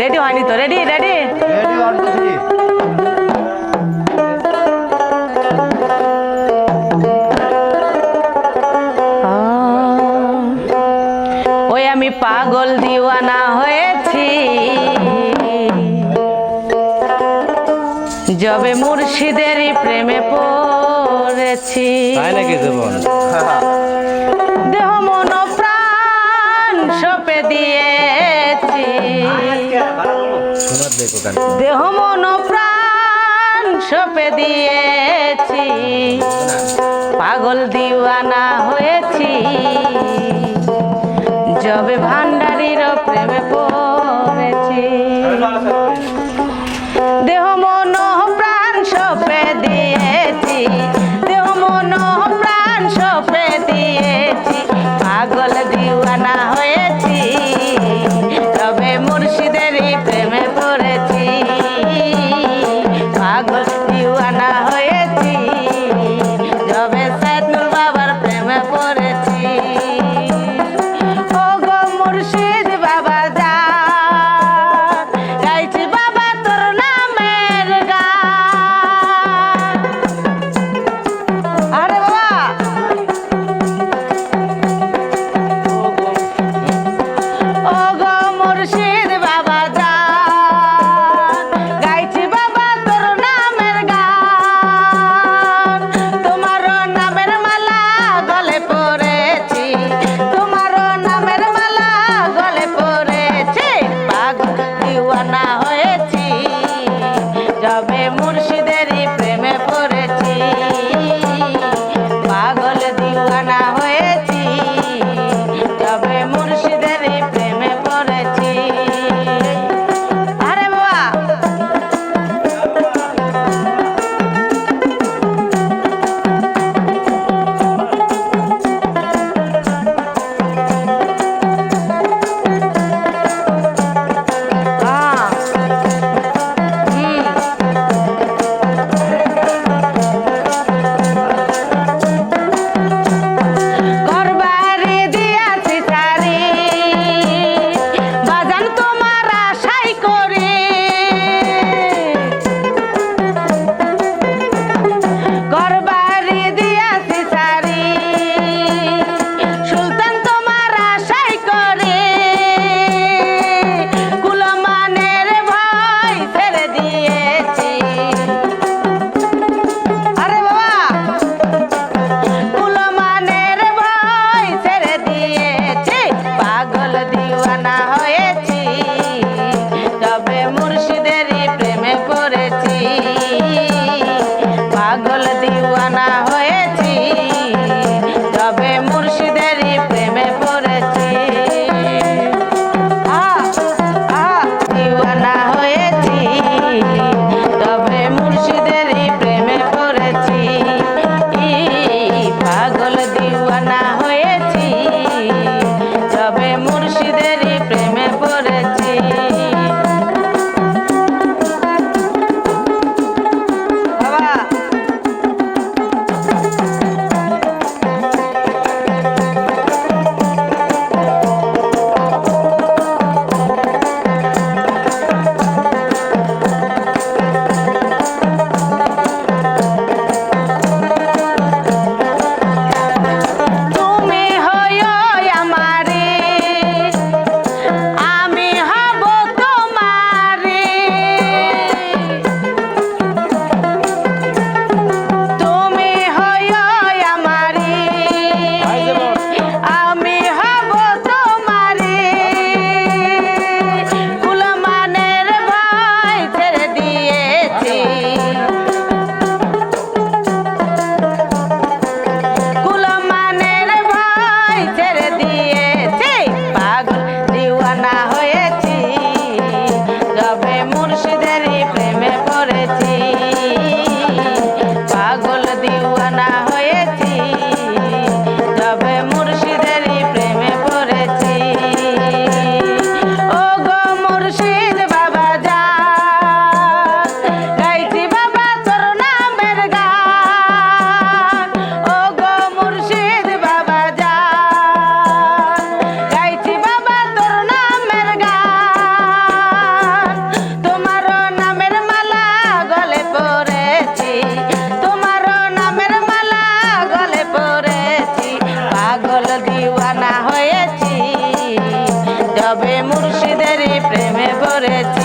Ready হয়নি তো? Ready ready ওই আমি পাগল দিওয়ানা হয়েছি। যবে মুর্শিদেরই প্রেমে পড়েছি। দেহ মন সপে দিয়েছি। দেহ মন প্রাণ সপে দিয়েছি। পাগল দিওয়ানা হয়েছি। যবে ভান পাগল প্রেমে পড়েছি প্রেমে পড়েছে।